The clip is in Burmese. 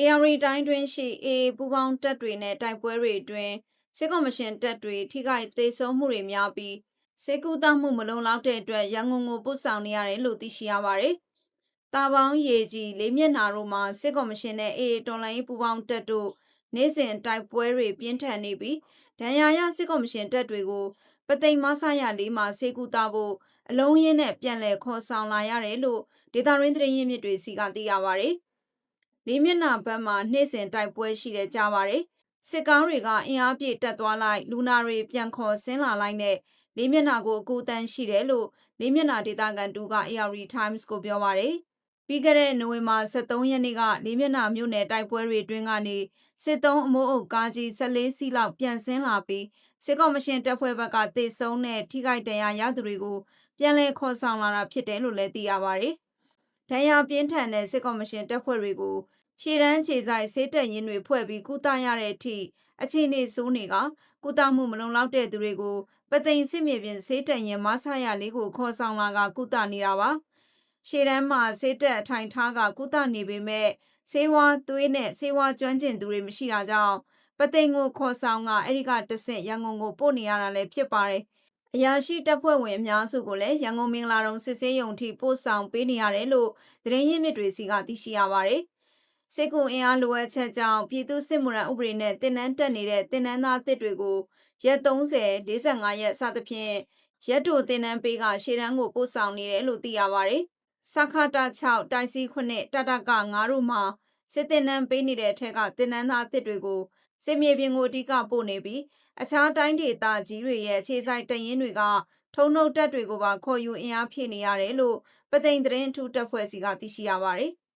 AR တိုင်းတွင်ရှိ AA ပူးပေါင်းတပ်တွေနဲ့တိုက်ပွဲတွေအတွင်းစစ်ကော်မရှင်တပ်တွေထိခိုက်သေးဆုံးမှုတွေများပြီးစေကူတမှုမလုံလောက်တဲ့အတွက်ရန်ကုန်ကိုပို့ဆောင်နေရတယ်လို့သိရှိရပါတယ်။တာပေါင်းရေကြီးလေးမျက်နာတို့မှာစစ်ကော်မရှင်နဲ့ AA တော်လိုင်းပူးပေါင်းတပ်တို့နေ့စဉ်တိုက်ပွဲတွေပြင်းထန်နေပြီးဒဏ်ရာရစစ်ကော်မရှင်တပ်တွေကိုပသိမ်မဆရလေးမှာစေကူတာဖို့အလုံးရင်းနဲ့ပြန်လည်ခေါ်ဆောင်လာရတယ်လို့ဒေတာရင်းသတင်းရင်းမြစ်တွေစီကသိရပါတယ်။ လေးမျက်နှာဘက်မှာနေ့စဉ်တိုက်ပွဲရှိတဲ့ကြားပါတယ်။စစ်ကောင်းတွေကအင်အားပြည့်တက်သွားလိုက်လူနာတွေပြန်ခေါ်ဆင်းလာလိုက်နဲ့လေးမျက်နှာကိုအကူတန်းရှိတယ်လို့လေးမျက်နှာဒေတာကန်တူက AR Times ကိုပြောပါတယ်။ပြီးခဲ့တဲ့နိုဝင်ဘာ23ရက်နေ့ကလေးမျက်နှာမြို့နယ်တိုက်ပွဲတွေအတွင်းကနေစစ်သုံးအမိုးအုပ်ကားကြီး14စီးလောက်ပြန်ဆင်းလာပြီးစစ်ကော်မရှင်တပ်ဖွဲ့ဘက်ကတေဆုံးတဲ့ထိခိုက်ဒဏ်ရာရသူတွေကိုပြန်လည်ခေါ်ဆောင်လာတာဖြစ်တယ်လို့လည်းသိရပါတယ်။ ဒဏ်ရာပြင်းထန်တဲ့စစ်ကော်မရှင်တပ်ဖွဲ့တွေကိုရှေ့တန်းခြေဆိုင်စေးတက်ရင်တွေဖွဲ့ပြီးကုသရတဲ့အထိအခြေအနေဆိုးနေကကုသမှုမလုံလောက်တဲ့သူတွေကိုပသိမ်စစ်မြေပြင်စေးတက်ရင်မဆရလေးကိုခေါ်ဆောင်လာကကုသနေတာပါ။ရှေ့တန်းမှာစေးတက်အထိုင်ထားကကုသနေပေမဲ့ဆေးဝါးသွေးနဲ့ဆေးဝါးကျွမ်းကျင်သူတွေမရှိတာကြောင့်ပသိမ်ကိုခေါ်ဆောင်ကအဲ့ဒီကတဆင့်ရန်ကုန်ကိုပို့နေရတာလည်းဖြစ်ပါတယ်။ အရာရှိတပ်ဖွဲ့ဝင်အများစုကိုလည်းရန်ကုန်မင်္ဂလာတုံစစ်ဆေးရုံထိပို့ဆောင်ပေးနေရတယ်လို့သတင်းရင်းမြစ်တွေစီကသိရှိရပါတယ်။စစ်ကူအင်အားလိုအပ်ချက်ကြောင့်ပြည်သူစစ်မှုရန်ဥပဒေနဲ့တင်နန်းတက်နေတဲ့တင်နန်းသားတစ်တွေကိုရက်30 45ရက်စသဖြင့်ရက်တို့တင်နန်းပေးကရှေ့တန်းကိုပို့ဆောင်နေတယ်လို့သိရပါတယ်။စခတာ6တိုက်စီ9တတက9တို့မှာစစ်တင်နန်းပေးနေတဲ့ထက်ကတင်နန်းသားတစ်တွေကို စစ်မြေပြင်ကိုအဓိကပို့နေပြီးအခြားတိုင်းဒေသကြီးတွေရဲ့အခြေဆိုင်တရင်တွေကထုံနှုတ်တက်တွေကိုပါခေါ်ယူအင်အားဖြည့်နေရတယ်လို့ပသိမ်သတင်းထူးတပ်ဖွဲ့စီကသိရှိရပါတယ်။